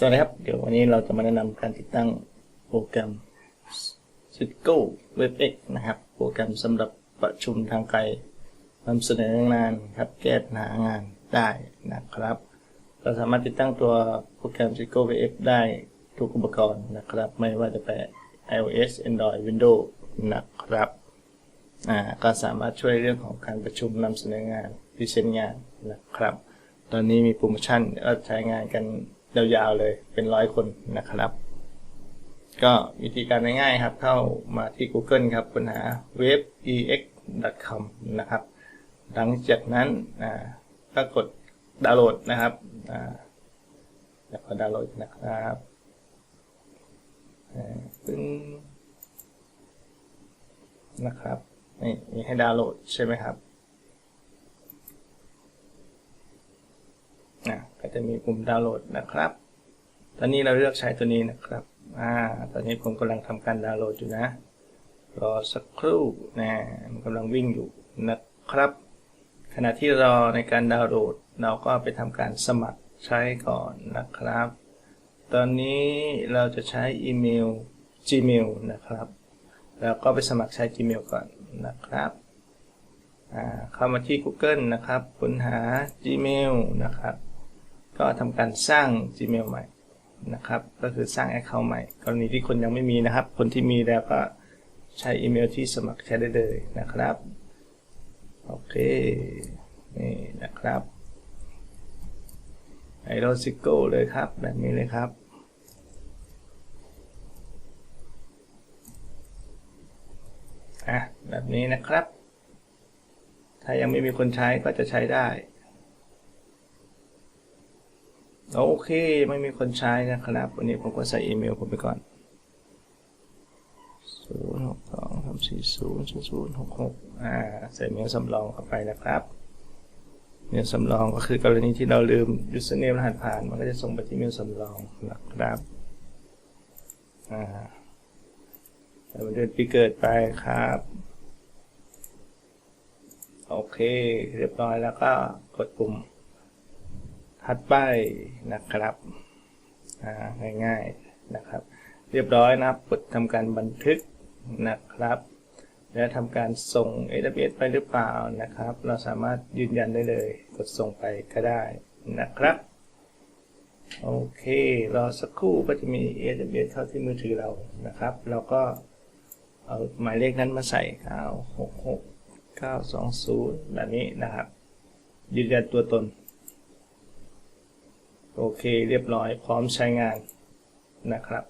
สวัสดีครับ เดี๋ยววันนี้เราจะมาแนะนำการติดตั้งโปรแกรม Cisco WebEx นะครับ โปรแกรมสำหรับประชุมทางไกลนำเสนองานครับแก้ปัญหางานได้นะครับ เราสามารถติดตั้งตัวโปรแกรม Cisco WebEx ได้ทุกอุปกรณ์นะครับ ไม่ว่าจะเป็น iOS Android Windows นะครับอ่าก็สามารถช่วยเรื่องของการประชุมนำเสนองานพิเศษงานนะครับ ตอนนี้มีโปรโมชั่นก็ใช้งานกัน ยาวๆเลยเป็นร้อยคนนะครับ ก็วิธีการง่ายๆครับ เข้ามาที่ Google ครับค้นหา webex.com นะครับ หลังจากนั้นก็กดดาวน์โหลดนะครับแล้วก็ดาวน์โหลดนะครับอ่าปึ้งนะครับนี่มีให้ดาวน์โหลดใช่ไหมครับ นะก็ จะมีปุ่มดาวน์โหลดนะครับ ตอนนี้เราเลือกใช้ตัวนี้นะครับ อ่า ตอนนี้ผมกำลังทำการดาวน์โหลดอยู่นะ รอสักครู่นะ มันกำลังวิ่งอยู่นะครับ ขณะที่รอในการดาวน์โหลด เราก็ไปทำการสมัครใช้ก่อนนะครับ ตอนนี้เราจะใช้อีเมล Gmail นะครับ แล้วก็ไปสมัครใช้ Gmail ก่อนนะครับอ่าเข้ามาที่ Google นะครับ ค้นหา Gmail นะครับ ก็ทำการสร้าง Gmail ใหม่นะครับ ก็คือสร้าง Account ใหม่ กรณีที่คนยังไม่มีนะครับ คนที่มีแล้วก็ใช้อีเมลที่สมัครใช้ได้เลยนะครับ โอเค นี่นะครับไอโรซิโก้เลยครับ แบบนี้เลยครับอะแบบนี้นะครับ ถ้ายังไม่มีคนใช้ก็จะใช้ได้ โอเคไม่มีคนใช้นะครับ วันนี้ผมก็ใส่อีเมลผมไปก่อน0 6 2 3 4 0 0 0 6 6อ่าใส่เมลสำรองเข้าไปนะครับเมลสำรองก็คือกรณีที่เราลืม username รหัสผ่านมันก็จะส่งไปที่เมลสำรองนะครับอ่าแต่วันเดือนปีเกิดไปครับ โอเค เรียบร้อยแล้วก็กดปุ่ม ถัดไปนะครับง่ายๆนะครับ เรียบร้อยนะครับกดทำการบันทึกนะครับ แล้วทำการส่ง AWS ไปหรือเปล่านะครับ เราสามารถยืนยันได้เลย กดส่งไปก็ได้นะครับ โอเค รอสักครู่ก็จะมี AWS เข้าที่มือถือเรานะครับ เราก็เอาหมายเลขนั้นมาใส่966 920 แบบนี้นะครับ ยืนยันตัวตน โอเคเรียบร้อยพร้อมใช้งานนะครับ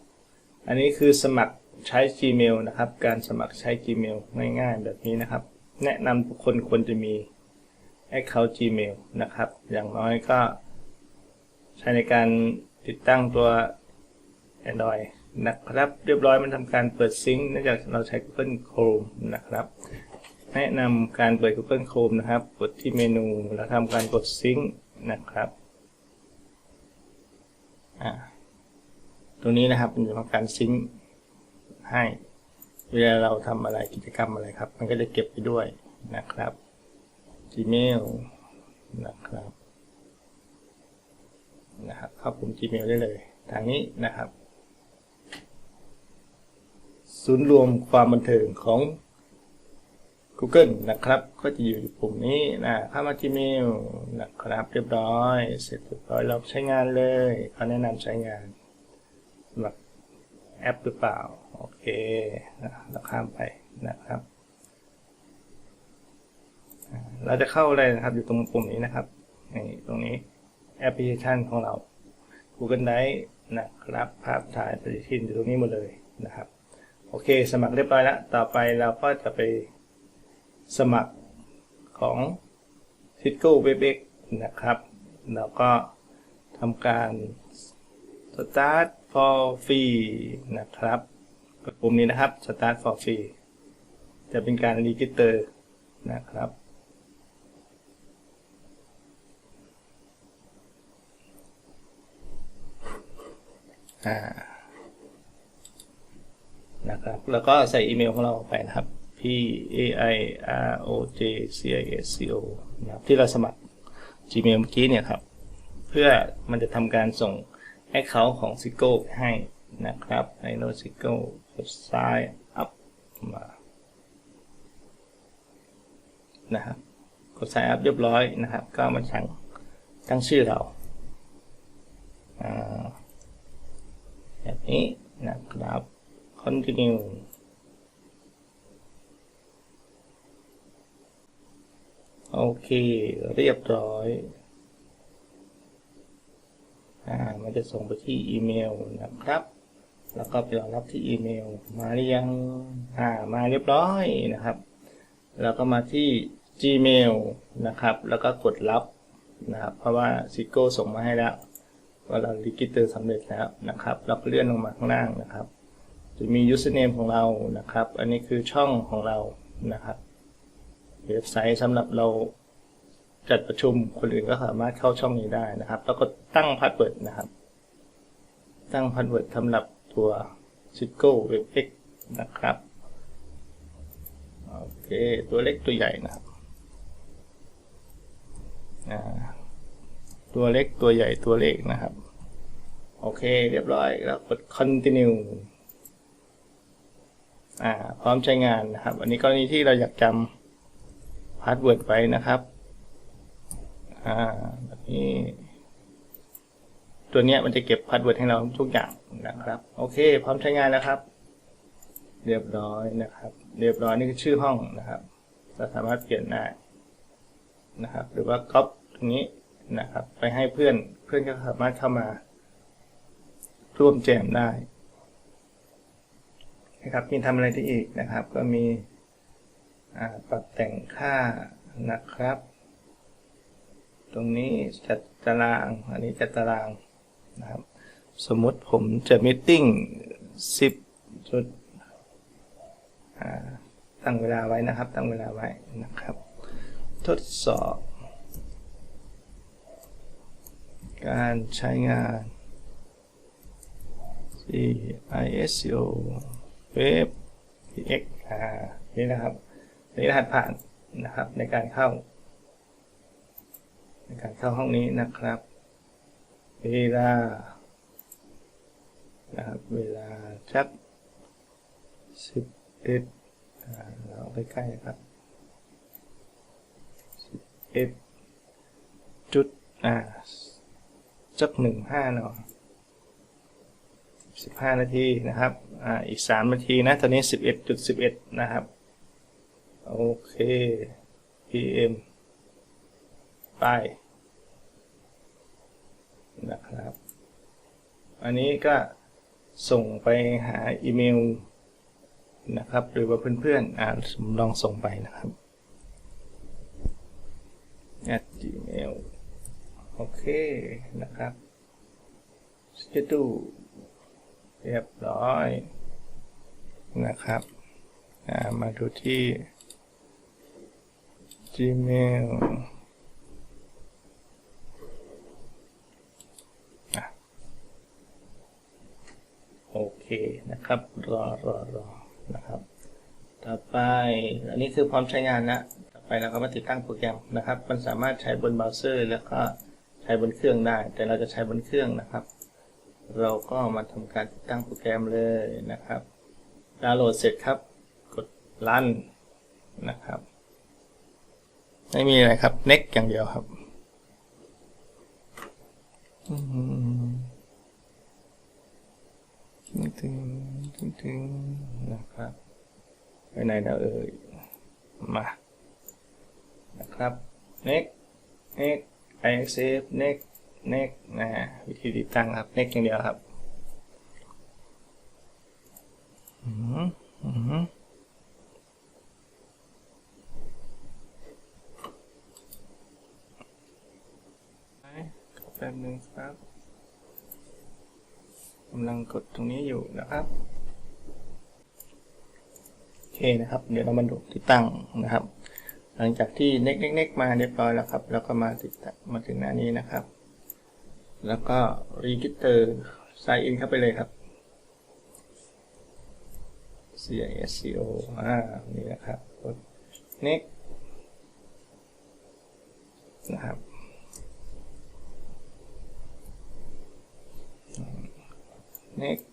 อันนี้คือสมัครใช้ Gmail นะครับ การสมัครใช้ Gmail ง่ายๆ แบบนี้นะครับ แนะนำทุกคนควรจะมี Account Gmail นะครับ อย่างน้อยก็ใช้ในการติดตั้งตัว Android นะครับเรียบร้อยมันทำการเปิดซิงค์เนื่องจากเราใช้ Google Chrome นะครับ แนะนำการเปิด Google Chrome นะครับ กดที่เมนูแล้วทำการกดซิงค์นะครับ ตรงนี้นะครับมันจะทำการซิงค์ให้ เวลาเราทำอะไรกิจกรรมอะไรครับ มันก็จะเก็บไปด้วยนะครับ Gmail นะครับนะครับเข้าปุ่ม Gmail ได้เลย ทางนี้นะครับ ศูนย์รวมความบันเทิงของ Google นะครับ ก็จะอยู่ปุ่มนี้นะเข้ามา Gmail นะครับ เรียบร้อย เสร็จเรียบร้อยเราใช้งานเลยเขาแนะนำใช้งานสำหรับแอปหรือเปล่า โอเคนะเราข้ามไปนะครับ เราจะเข้าอะไรนะครับ อยู่ตรงปุ่มนี้นะครับนี่ตรงนี้แอปพลิเคชันของเรา Google Drive นะครับ ภาพถ่ายปฏิทินอยู่ตรงนี้หมดเลยนะครับ โอเค สมัครเรียบร้อยแล้ว ต่อไปเราก็จะไป สมัครของ Cisco WebEx นะครับ แล้วก็ทำการ Start for free นะครับกดปุ่มนี้นะครับ Start for free จะเป็นการรีจิสเตอร์นะครับ นะครับ แล้วก็ใส่อีเมลของเราไปนะครับ p a i r o j c i s c o นะครับที่เราสมัคร Gmail เมื่อกี้เนี่ยครับ เพื่อมันจะทำการส่ง Account ของ s i g o ให้นะครับในโน้ต s i g o กดซ้าย up มานะครับกด sign up เรียบร้อยนะครับ ก็มาสั่งตั้งชื่อเราแบบนี้นะครับ continue โอเค เรียบร้อย อ่า มันจะส่งไปที่อีเมลนะครับ แล้วก็ไปรอรับที่อีเมล มาหรือยัง อ่า มาเรียบร้อยนะครับ แล้วก็มาที่ Gmail นะครับ แล้วก็กดรับนะครับ เพราะว่าซิโก้ส่งมาให้แล้วว่าเราลิกิเตอร์สำเร็จแล้วนะครับ เราก็เลื่อนลงมาข้างล่างนะครับ จะมี username ของเรานะครับ อันนี้คือช่องของเรานะครับ เว็บไซต์สำหรับเราจัดประชุมคนอื่นก็สามารถเข้าช่องนี้ได้นะครับ แล้วก็ตั้งพาสเวิร์ดนะครับ ตั้งพาสเวิร์ดสำหรับตัว Cisco WebEx นะครับโอเค ตัวเล็กตัวใหญ่นะครับตัวเล็กตัวใหญ่ตัวเล็กนะครับ โอเค เรียบร้อยแล้วกด continue อ่าพร้อมใช้งานนะครับ อันนี้กรณีที่เราอยากจำาสเวิร์ดไว้นะครับอ่าแบบนี้ตัวเนี้ยมันจะเก็บพาสเวิร์ดให้เราทุกอย่างนะครับ โอเค พร้อมใช้งานแล้วครับ เรียบร้อยนะครับ เรียบร้อยนี่คือชื่อห้องนะครับเราสามารถเปลี่ยนได้นะครับ หรือว่าก๊อปตรงนี้นะครับ ไปให้เพื่อนเพื่อนก็สามารถเข้ามาร่วมแจมได้นะครับมีทำอะไรที่อีกนะครับ ก็มี ปรับแต่งค่านะครับ ตรงนี้จัดตาราง อันนี้จัดตารางนะครับ สมมุติผมจะมิทติ้ง10จุดตั้งเวลาไว้นะครับ ตั้งเวลาไว้นะครับ ทดสอบ การใช้งาน CISO เว็บ PX นี่นะครับ นี่รหัสผ่านนะครับ ในการเข้า ในการเข้าห้องนี้นะครับเวลานะครับเวลาชักสิบเอ็ดเราใกล้ๆครับสิบเอ็ดจุดอ่าจักหนึ่งห้าเนาะสิบห้านาทีนะครับอ่าอีกสามนาทีนะตอนนี้สิบเอ็ดจุดสิบเอ็ดนะครับ โอเค PM ไป นะครับ อันนี้ก็ส่งไปหาอีเมลนะครับ หรือว่าเพื่อนๆอ่าลองส่งไปนะครับ at gmail โอเคนะครับ schedule เรียบร้อยนะครับ มาดูที่ Gmail โอเคนะครับ รอรอรอนะครับ ต่อไป อันนี้คือพร้อมใช้งานนะ ต่อไปเราก็มาติดตั้งโปรแกรมนะครับ มันสามารถใช้บนเบราว์เซอร์แล้วก็ใช้บนเครื่องได้ แต่เราจะใช้บนเครื่องนะครับ เราก็มาทำการติดตั้งโปรแกรมเลยนะครับดาวน์โหลดเสร็จครับ กดรันนะครับ ไม่มีอะไรครับ next อย่างเดียวครับถึงถึงถึงนะครับไปไหนแล้วเอ่ยมานะครับ next next i accept next next นะวิธีติดตั้งครับ next อย่างเดียวครับ อืมอืมแป๊บนึงครับกำลังกดตรงนี้อยู่นะครับโอเคนะครับ เดี๋ยวเรามาดูติดตั้งนะครับ หลังจากที่เน็กเน็กมาเรียบร้อยแล้วครับ แล้วก็มาติดมาถึงหน้านี้นะครับ แล้วก็รีจิเตอร์ไซน์อินเข้าไปเลยครับ CISCO อ่า นี่นะครับกด next นะครับ โอ next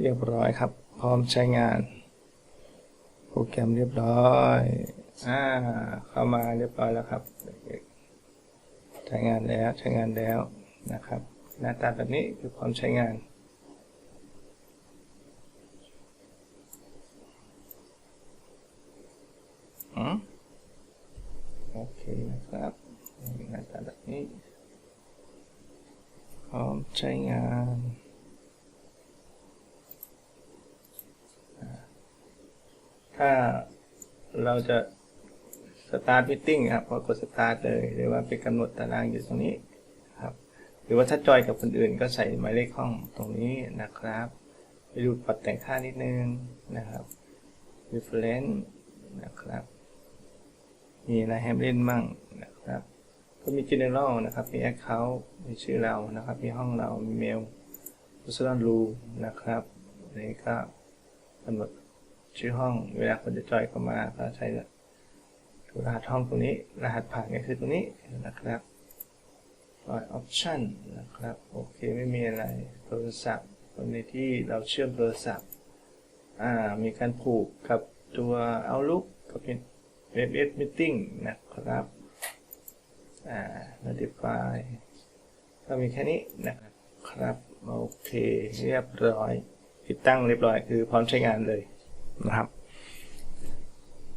เรียบร้อยครับ พร้อมใช้งาน โปรแกรมเรียบร้อย อ่า เข้ามาเรียบร้อยแล้วครับ ใช้งานแล้วใช้งานแล้วนะครับ หน้าตาแบบนี้คือพร้อมใช้งาน อืมโอเคนะครับนี่หน้าตาแบบนี้ พร้อม ใช้งาน ถ้าเราจะสตาร์ทมิทติ้งครับพอกดสตาร์ทเลยหรือว่าไปกำหนดตารางอยู่ตรงนี้ครับ หรือว่าถ้าจอยกับคนอื่นก็ใส่หมายเลขห้องตรงนี้นะครับ ไปดูปรับแต่งค่านิดนึงนะครับ reference นะครับ มีอะไรให้เล่นมั่งนะครับ ก็มี general นะครับ มี account มีชื่อเรานะครับ มีห้องเรา มีเมล personal rule นะครับนนี้ก็กำหนดชื่อห้อง เวลาคนจะจอยเข้ามาก็ใช้รหัสห้องตรงนี้ รหัสผ่านก็คือตรงนี้นะครับรอย option นะครับ โอเค ไม่มีอะไร โทรศัพท์ตรงนี้ที่เราเชื่อมโทรศัพท์อ่า มีการผูกกับตัว Outlook กับ WebEx Meeting นะครับ อ่า Notify ก็มีแค่นี้นะครับ โอเค เรียบร้อย ติดตั้งเรียบร้อย คือพร้อมใช้งานเลยนะครับ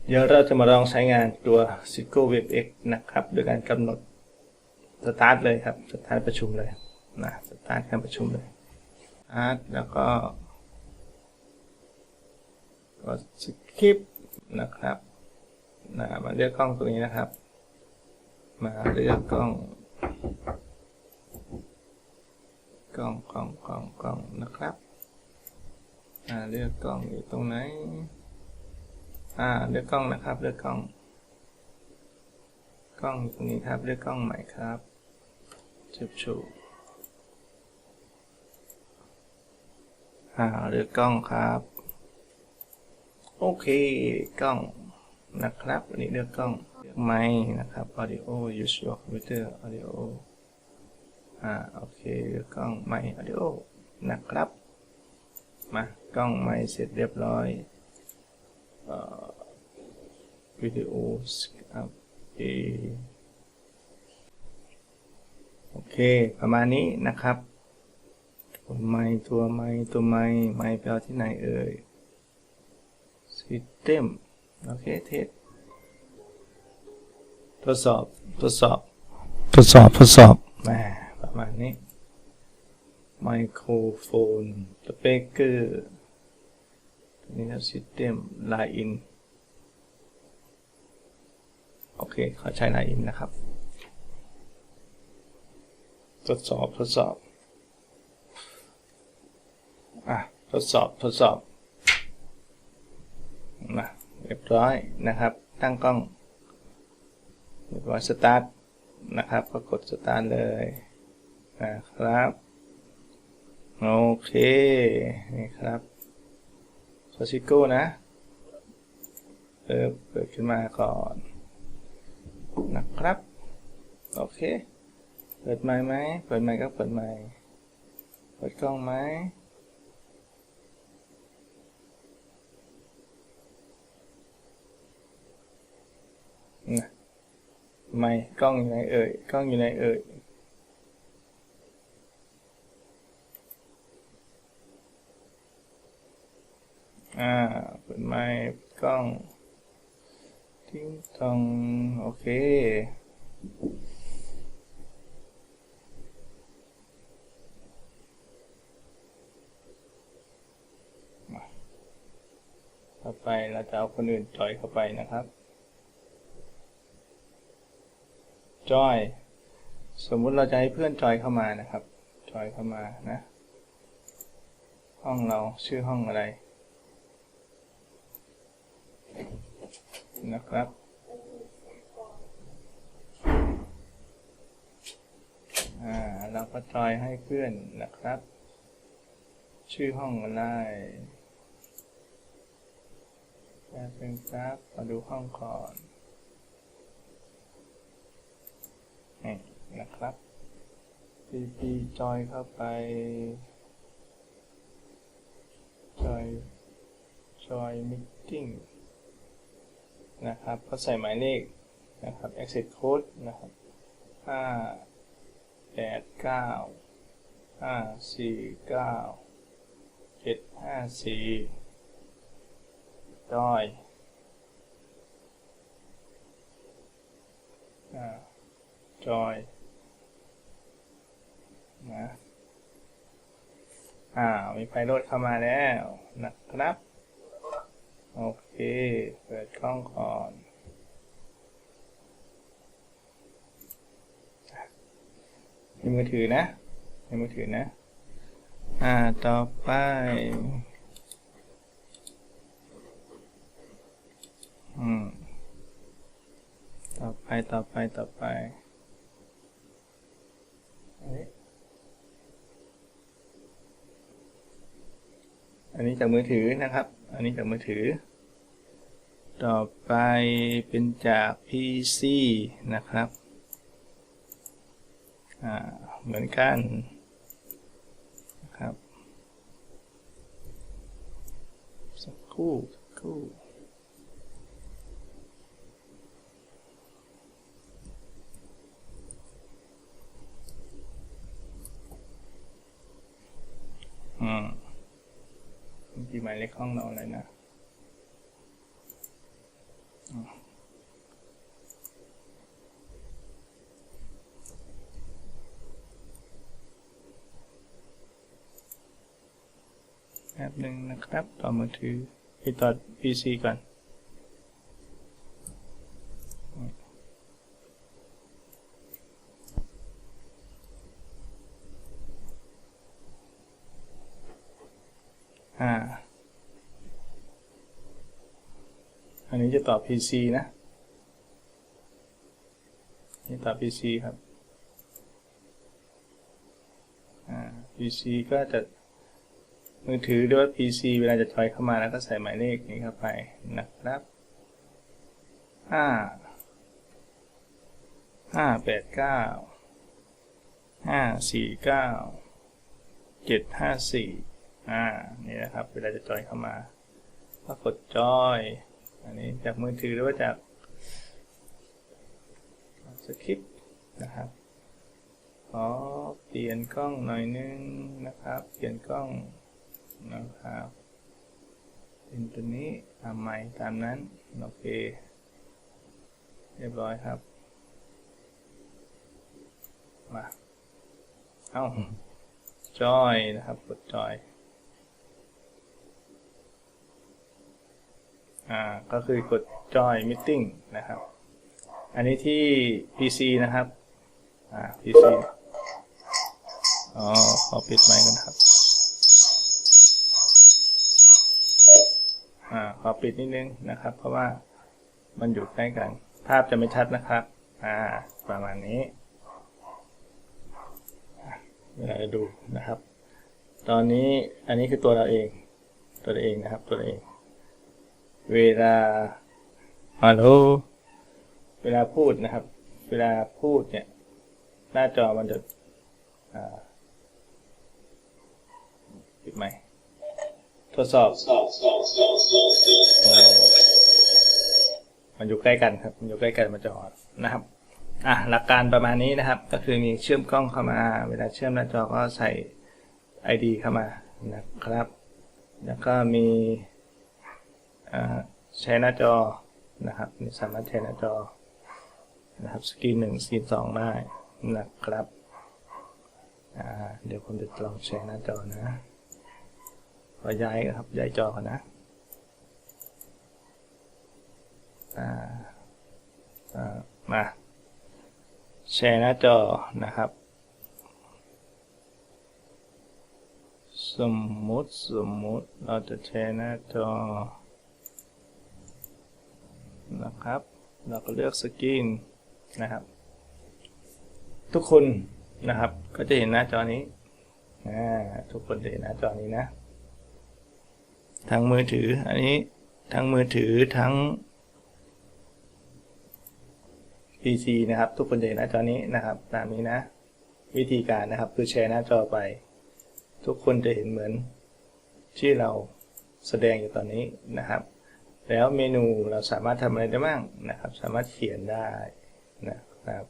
เดี๋ยวเราจะมาลองใช้งานตัว Cisco WebEx นะครับ โดยการกำหนดสตาร์ทเลยครับสตาร์ทประชุมเลยนะสตาร์ทการประชุมเลยอาร์ตแล้วก็กดสคริปนะครับนะมาเลือกกล้องตัวนี้นะครับ มาเลือกกล้อง กล้องกล้องกล้องกล้องนะครับอ่าเลือกกล้องอยู่ตรงไหนอ่าเลือกกล้องนะครับ เลือกกล้อง กล้องตรงนี้ครับ เลือกกล้องใหม่ครับชุบชูอ่าเลือกกล้องครับ โอเคกล้องนะครับอันนี้เลือกกล้อง ไมค์นะครับ audio use your computer audio อ่าโอเคกล้องไมค์ audio นะครับ มากล้องไมค์เสร็จเรียบร้อยเอ่อวิดีโอครับโอเค ประมาณนี้นะครับตัวไมค์ตัวไมค์ตัวไมค์ไมค์ไปเอาที่ไหนเอ่ย System โอเค เทส ทดสอบทดสอบทดสอบทดสอบแหมประมาณนี้ไมโครโฟนสเปกเกอร์นี่ครับ System Line โอเคขอใช้ Line นะครับ ทดสอบทดสอบอะทดสอบทดสอบนะเรียบร้อยนะครับ ตั้งกล้อง เรียบร้อยสตาร์ทนะครับ ก็กดสตาร์ทเลยนะครับ โอเค นี่ครับซอชิโก้นะเปิดเปิดขึ้นมาก่อนนะครับ โอเค เปิดไมค์ไหม เปิดไมค์ก็เปิดไมค์เปิดกล้องไหมนะ ไม่กล้องอยู่ไหนเอ่ยกล้องอยู่ไหนเอ่ยอ่าเปิดไมค์กล้อง ทิ้งตองโอเค ต่อไปเราจะเอาคนอื่นจอยเข้าไปนะครับ จอยสมมุติเราจะให้เพื่อนจอยเข้ามานะครับจอยเข้ามานะ ห้องเราชื่อห้องอะไรนะครับ อ่า เราก็จอยให้เพื่อนนะครับ ชื่อห้องอะไรแปลเป็นครับมาดูห้องก่อน PP จอยเข้าไป จอย จอย meeting นะครับ ก็ใส่หมายเลขนะครับ exit code นะครับห้าแปดเก้าห้าสี่เก้าเจ็ดห้าสี่จอยอ่า จอยนะอ่ามีไพโรดเข้ามาแล้วนะครับ โอเค เปิดกล้องก่อนในมือถือนะในมือถือนะ อ่า ต่อไปอืม ต่อไป ต่อไป ต่อไป นี้ อันนี้จากมือถือนะครับ อันนี้จากมือถือ ต่อไปเป็นจาก PC นะครับ อ่า เหมือนกันนะครับ สักครู่สักครู่ อืมเมื่อกี้ หมายเลขห้องเราอะไรนะแป๊บหนึ่งนะครับ ต่อมือถือไปต่อ PC ก่อน อ่า อันนี้จะตอบ PC นะนี่ตอบ PC ครับอ PC ก็จะมือถือหรือว่า PC เวลาจะจอยเข้ามาแล้วก็ใส่หมายเลขนี้เข้าไปนะครับห้าห้าแปดเก้าห้าสี่เก้าเจ็ดห้าสี่อ่า นี่นะครับ เวลาจะจอยเข้ามา ก็กดจอย อันนี้จากมือถือหรือว่าจากสคริปต์นะครับ ขอเปลี่ยนกล้องหน่อยนึงนะครับ เปลี่ยนกล้องนะครับเป็นตัวนี้ทำใหม่ตามนั้น โอเค เรียบร้อยครับ มา เอ้าจอยนะครับ กดจอย อ่าก็คือกด join meeting นะครับ อันนี้ที่ PC นะครับอ่า PC อ๋อขอปิดไมค์กันครับอ่าขอปิดนิดนึงนะครับ เพราะว่ามันอยู่ใกล้กัน ภาพจะไม่ชัดนะครับอ่าประมาณนี้เวลาจะดูนะครับ ตอนนี้อันนี้คือตัวเราเอง ตัวเราเองนะครับ ตัวเราเอง เวลาฮัลโหลเวลาพูดนะครับ เวลาพูดเนี่ย หน้าจอมันจะอ่าปิดไหมค์ทดสอบเอ่อมันอยู่ใกล้กันครับ มันอยู่ใกล้กันมันจะออนนะครับ อะหลักการประมาณนี้นะครับ ก็คือมีเชื่อมกล้องเข้ามา เวลาเชื่อมหน้าจอก็ใส่ ID เข้ามานะครับ แล้วก็มีอ่า ใช้หน้าจอนะครับมีสามารถใช้หน้าจอนะครับสกรีนหนึ่งสกรีนสองได้นะครับเดี๋ยวผมจะลองแชร์หน้าจอนะขอย้ายครับย้ายจอก่อนนะมาแชร์หน้าจอนะครับ สมมุติสมมุติเราจะแชร์หน้าจอ นะครับ เราก็เลือกสกรีนนะครับ ทุกคนนะครับ ก็จะเห็นหน้าจอนี้ทุกคนจะเห็นหน้าจอนี้นะทั้งมือถืออันนี้ทั้งมือถือทั้ง PC นะครับ ทุกคนจะเห็นหน้าจอนี้นะครับ ตามนี้นะ วิธีการนะครับคือแชร์หน้าจอไป ทุกคนจะเห็นเหมือนที่เราแสดงอยู่ตอนนี้นะครับ แล้วเมนูเราสามารถทำอะไรได้บ้างนะครับ สามารถเขียนได้นะครับ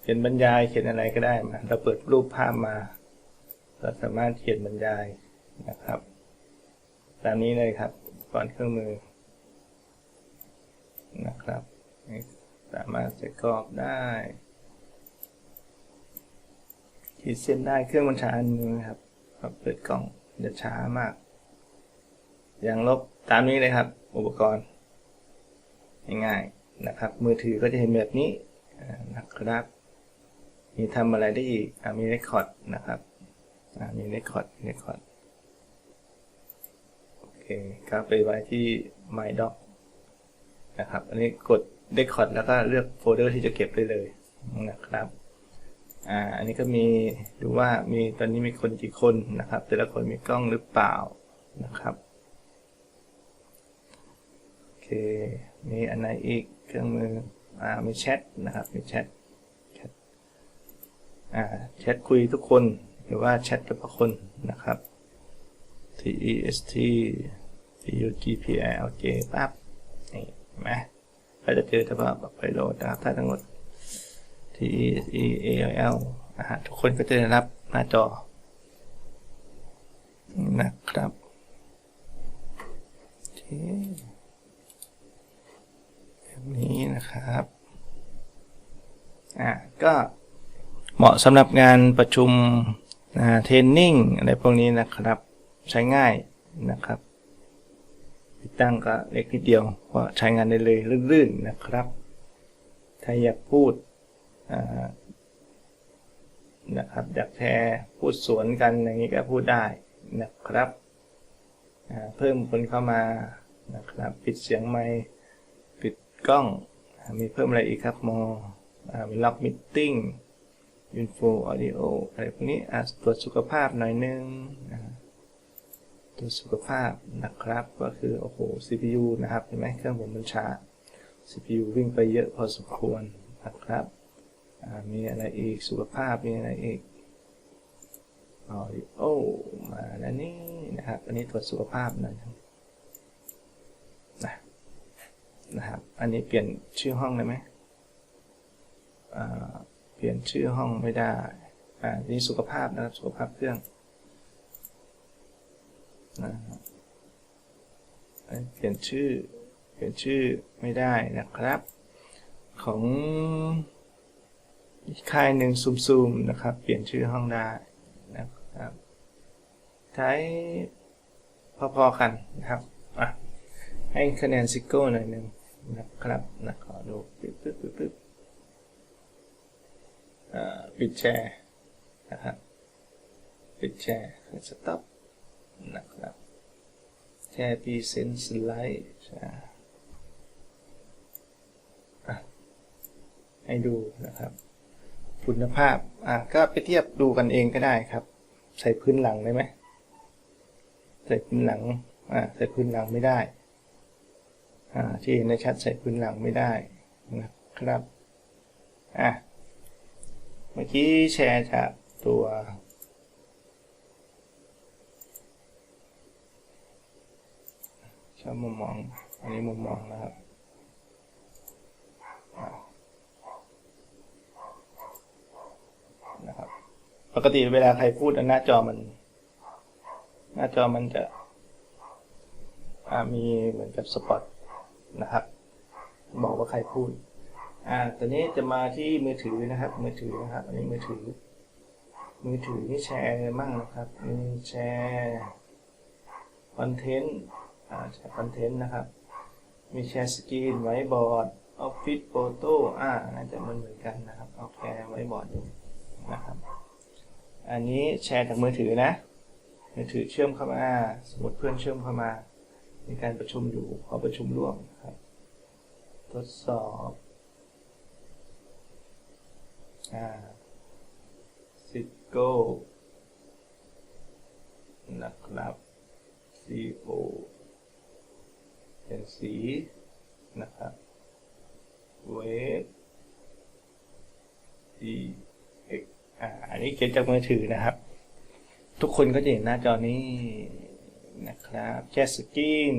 เขียนบรรยายเขียนอะไรก็ได้มาเราเปิดรูปภาพมา เราสามารถเขียนบรรยายนะครับ ตามนี้เลยครับก่อนเครื่องมือนะครับสามารถใส่กรอบได้ขีดเส้นได้เครื่องบัญชาอันมือครับเปิดกล่องจะช้ามาก ย่างลบตามนี้เลยครับ อุปกรณ์ง่ายๆนะครับ มือถือก็จะเห็นแบบนี้นะครับ มีทำอะไรได้อีกอมีเรคคอร์ดนะครับมีเรคคอร์ดเรคคอร์ดโอเคก็ไปไว้ที่ My Doc นะครับ อันนี้กดเรคคอร์ดแล้วก็เลือกโฟลเดอร์ที่จะเก็บได้เลยนะครับอ่าอันนี้ก็มีดูว่ามีตอนนี้มีคนกี่คนนะครับ แต่ละคนมีกล้องหรือเปล่านะครับ เคมีอันไหนอีกเครื่องมืออ่ามีแชทนะครับมีแชทแชทอ่าแชทคุยทุกคนหรือว่าแชทเฉพาะคนนะครับ T E S T tugplj ปั๊บนี่เห็นไหมก็จะเจอเฉพาะแบบไปโหลดนะครับถ้าทั้งหมด T E A L L อาทุกคนก็จะได้รับหน้าจอนะครับโอเค แบบนี้นะครับอ่าก็เหมาะสำหรับงานประชุมเทรนนิ่งอะไรพวกนี้นะครับใช้ง่ายนะครับติดตั้งก็เล็กนิดเดียวก็ใช้งานได้เลยลื่นๆนะครับ ถ้าอยากพูดอ่านะครับอยากแชร์พูดสวนกันอย่างนี้ก็พูดได้นะครับอ่าเพิ่มคนเข้ามานะครับ ปิดเสียงไมค์ กล้อง มีเพิ่มอะไรอีกครับมอ่ามีล็อกมิทติ้งอินโฟออดิโออะไรพวกนี้ตรวจสุขภาพหน่อยนึงอ่าตัวจสุขภาพนะครับ ก็คือ โอ้โห CPU นะครับ เห็นไหมเครื่องผมมันช้า CPU วิ่งไปเยอะพอสมควรนะครับ มีอะไรอีก สุขภาพ มีอะไรอีกออดิโอมาแล้วนี่นะครับ อันนี้ตรวจสุขภาพหน่อย นะครับ อันนี้เปลี่ยนชื่อห้องได้ไหมเปลี่ยนชื่อห้องไม่ได้อ่านี่สุขภาพนะครับ สุขภาพเครื่องนะฮะเปลี่ยนชื่อ เปลี่ยนชื่อไม่ได้นะครับ ของค่ายหนึ่งซูมๆนะครับ เปลี่ยนชื่อห้องได้นะครับใช้พอๆกันนะครับ อะ ให้คะแนนซิโก้หน่อยหนึ่ง นะครับนะขอดูปึ๊บปึ๊บปึ๊บปึ๊บปิดแชร์นะครับปิดแชร์สต็อปนะครับแชร์พีเซนสไลด์ให้ดูนะครับ คุณภาพอะก็ไปเทียบดูกันเองก็ได้ครับ ใส่พื้นหลังได้ไหมใส่พื้นหลังอ่าใส่พื้นหลังไม่ได้ ที่เห็นในชัดใส่พื้นหลังไม่ได้นะครับอะเมื่อกี้แชร์จากตัวชอบมุมมอง อันนี้มุมมองนะครับนะครับ ปกติเวลาใครพูดหน้าจอมัน หน้าจอมันจะมีเหมือนกับสปอต นะครับ บอกว่าใครพูด อ่าตอนนี้จะมาที่มือถือนะครับ มือถือนะครับ อันนี้มือถือ มือถือนี่แชร์อะไรบ้างนะครับมีแชร์คอนเทนต์ อ่าแชร์คอนเทนต์นะครับ มีแชร์สกรีนไว้บอร์ดออฟฟิศโฟโต้อ่าน่าจะมือนเหมือนกันนะครับเอาแชร์ไว้บอร์ดดูนะครับ อันนี้แชร์จากมือถือนะ มือถือเชื่อมเข้ามา สมมติเพื่อนเชื่อมเข้ามา มีการประชุมอยู่ขอประชุมร่วมครับ ทดสอบอ่าซิโก้นะครับ CO เป็นสีนะครับเวฟ E X นนี้เขียนจากมือถือนะครับ ทุกคนก็จะเห็นหน้าจอนี้ นะครับแชทสกรีน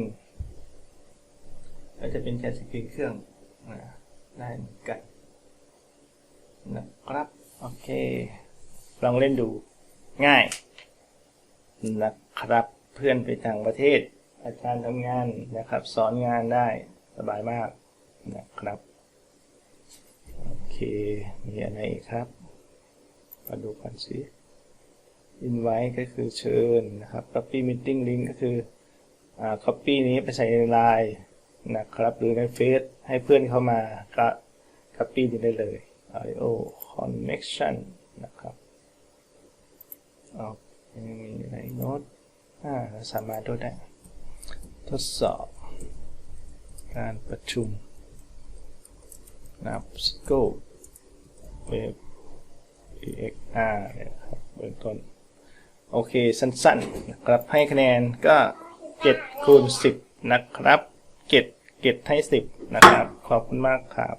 ก็จะเป็นแชทสกรีนเครื่องนะได้เหมือนกันนะครับ โอเค ลองเล่นดูง่ายนะครับเพื่อนไปต่างประเทศ อาจารย์ทำงานนะครับ สอนงานได้สบายมากนะครับ โอเค มีอะไรอีกครับมาดูกันสิ invite ก็คือเชิญนะครับ copy meeting link ก็คืออ่า copy นี้ไปใส่ในไลน์นะครับ หรือในเฟซให้เพื่อนเข้ามาก็ copy นี้ได้เลย IO connection นะครับอเคมีอะไรโน้ตอ่าสามารถดูได้ ทดสอบ การประชุมนะครับ Cisco Web EXR เนี่ยครับเบื้องต้น โอเคสั้นๆนะครับให้คะแนนก็7คูณ10 นะครับเกตเกตให้ 10 นะครับ ขอบคุณมากครับ